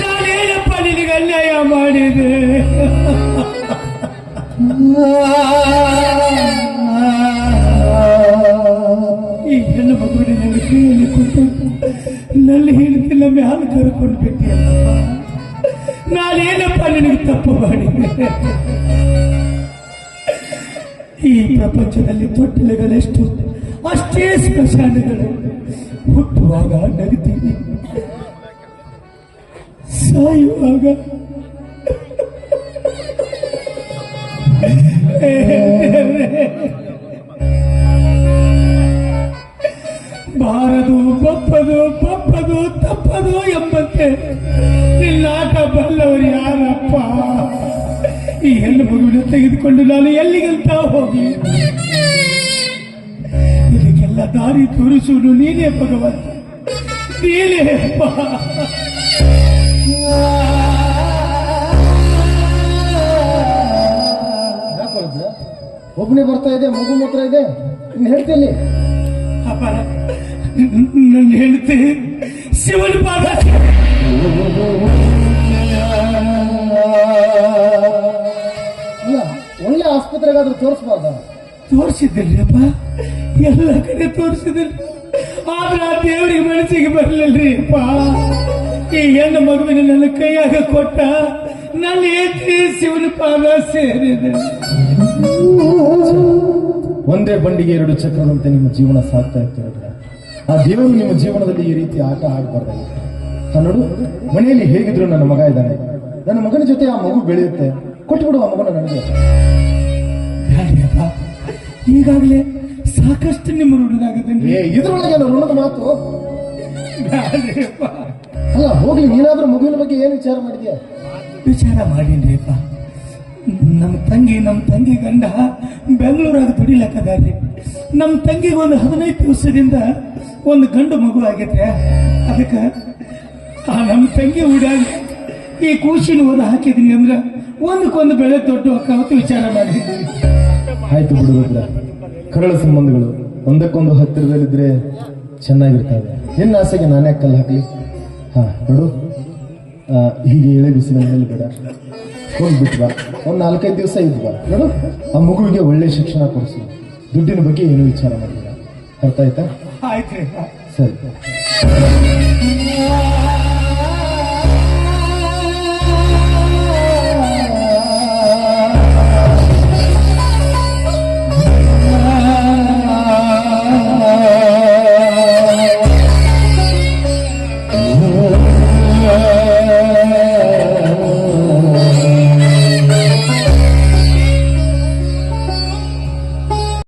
ನಾನೇನಪ್ಪ ನಿನಗೆ ಅನ್ಯಾಯ ಮಾಡಿದೆ ಈ ಹೆಣ್ಣು ಮಗುವಿನ ನನ್ನ ಕೈಯಲ್ಲಿ ಕೊಟ್ಟು ನನ್ನ ಹೇಳ್ತಿಲ್ಲ ಮ್ಯಾಲ ಕರ್ಕೊಂಡು ಬಿಟ್ಟಿಯಲ್ಲಪ್ಪ ನಾನೇನಪ್ಪ ನಿನಗೆ ತಪ್ಪು ಮಾಡಿದೆ ಈ ಪ್ರಪಂಚದಲ್ಲಿ ತೊಟ್ಟಿಲುಗಳೆಷ್ಟು ಅಷ್ಟೇ ಸ್ಮಶಾನಗಳು ಹುಟ್ಟುವಾಗ ನಗ್ತೀನಿ. ಸಾಯುವಾಗ. ಬಾರದು, ಬಪ್ಪದು ಬಪ್ಪದು, ತಪ್ಪದು ಎಂಬಂತೆ. ನಿನ್ನಾಟ ಬಲ್ಲವರು ಯಾರಪ್ಪ? ಈ ಹೆಣ್ಣು ಮಗುವಿನ ತೆಗೆದುಕೊಂಡು ನಾನು ಎಲ್ಲಿಗಂತ ಹೋಗಿ? ಇದಕ್ಕೆಲ್ಲ ದಾರಿ ತೋರಿಸುವುದು ನೀನೇ ಭಗವಂತ. ನೀನೇ ಒಬ್ಬನೇ ಬರ್ತಾ ಇದೆ ಮಗು ಮಾತ್ರ ಇದೆ. ನೀನು ಹೇಳ್ತೀನಿ. ಅಪ್ಪ ನನ್ನ ಹೇಳ್ತಿ ಶಿವನ ಪಾದ. ಒಳ್ಳೆ ಆಸ್ಪತ್ರೆಗಾದ್ರೂ ತೋರಿಸ್ಬಾರ್ದ ತೋರಿಸಿದ್ದಿಲ್ರಿಪ್ಪ ಎಲ್ಲ ಕಡೆ ತೋರಿಸಿದ್ರಿ. ಆದ್ರೆ ಆ ದೇವರಿಗೆ ಮನಸ್ಸಿಗೆ ಬರಲಿಲ್ರಿ ಅಪ್ಪ. ಈ ಹೆಣ್ಣು ಮಗುವಿನ ನನ್ನ ಕೈಯಾಗ ಕೊಟ್ಟ ನನ್ನ ಏತ್ರಿ ಶಿವನ ಪಾದ ಸೇರಿದೆ. ಒಂದೇ ಬಂಡಿಗೆ ಎರಡು ಚಕ್ರದಂತೆ ನಿಮ್ಮ ಜೀವನ ಸಾಗ್ತಾ ಇತ್ತು ನೋಡ್ರಿ. ಆ ದೇವರು ನಿಮ್ಮ ಜೀವನದಲ್ಲಿ ಈ ರೀತಿ ಆಟ ಆಡ್ಬಾರ್ದು. ಕನ್ನಡ ನೋಡು ಮನೆಯಲ್ಲಿ ಹೇಗಿದ್ರು ನನ್ನ ಮಗ ಇದ್ದಾನೆ. ನನ್ನ ಮಗನ ಜೊತೆ ಆ ಮಗು ಬೆಳೆಯುತ್ತೆ. ಕೊಟ್ಬಿಡು ಆ ಮಗನ ನನಗೆ. ಈಗಾಗಲೇ ಸಾಕಷ್ಟು ನಿಮ್ಮ ಋಣದಾಗದನ್ರಿ ಏ ಇದ್ರೊಳಗೆ ಋಣದ ಮಾತು? ಅಲ್ಲ ಹೋಗ್ಲಿ ನೀನಾದ್ರೂ ಮಗುವಿನ ಬಗ್ಗೆ ಏನು ವಿಚಾರ ಮಾಡಿದ್ಯಾ? ವಿಚಾರ ಮಾಡೀನ್ರಿಪ್ಪ. ನಮ್ಮ ತಂಗಿ ನಮ್ಮ ತಂಗಿ ಗಂಡ ಬೆಂಗಳೂರಾಗ ದುಡಿಲಕ್ಕದಾರ್ರಿ. ನಮ್ಮ ತಂಗಿಗೆ ಒಂದು ಹದಿನೈದು ದಿವಸದಿಂದ ಒಂದು ಗಂಡು ಮಗು ಆಗೈತ್ರಿ. ಅದಕ್ಕೆ ಆ ನಮ್ಮ ತಂಗಿ ಉಡಾಗ ಈ ಕೂಸಿನ ಓದ ಹಾಕಿದೀನಿ ಅಂದ್ರೆ ಒಂದಕ್ಕೊಂದು ಬೆಳೆ ದೊಡ್ಡ ಅಂತ ವಿಚಾರ ಮಾಡಿದ್ದೀನಿ ಆಯ್ತು ಕರಳ ಸಂಬಂಧಗಳು ಒಂದಕ್ಕೊಂದು ಹತ್ತಿರದಲ್ಲಿದ್ರೆ ಚೆನ್ನಾಗಿರ್ತವೆ. ನಿನ್ನ ಆಸೆಗೆ ನಾನೇ ಕಲ್ಲು ಹಾಕಲಿ. ಹಾ ನೋಡು. ಹೀಗೆ ಎಳೆ ಬಿಸಿಲ ಮೇಲೆ ಬೇಡ. ಹೋಗಿ ಬಿಟ್ಟು ಬಾ. ಒಂದು ನಾಲ್ಕೈದು ದಿವಸ ಇದ್ದು ಬಾ. ನೋಡು. ಆ ಮಗುವಿಗೆ ಒಳ್ಳೆ ಶಿಕ್ಷಣ ಕೊಡಿಸು. ದುಡ್ಡಿನ ಬಗ್ಗೆ ಏನು ವಿಚಾರ ಮಾಡಿಲ್ಲ ಅರ್ಥ ಆಯ್ತಾ? ಆಯ್ತ್ರಿ ಸರಿ.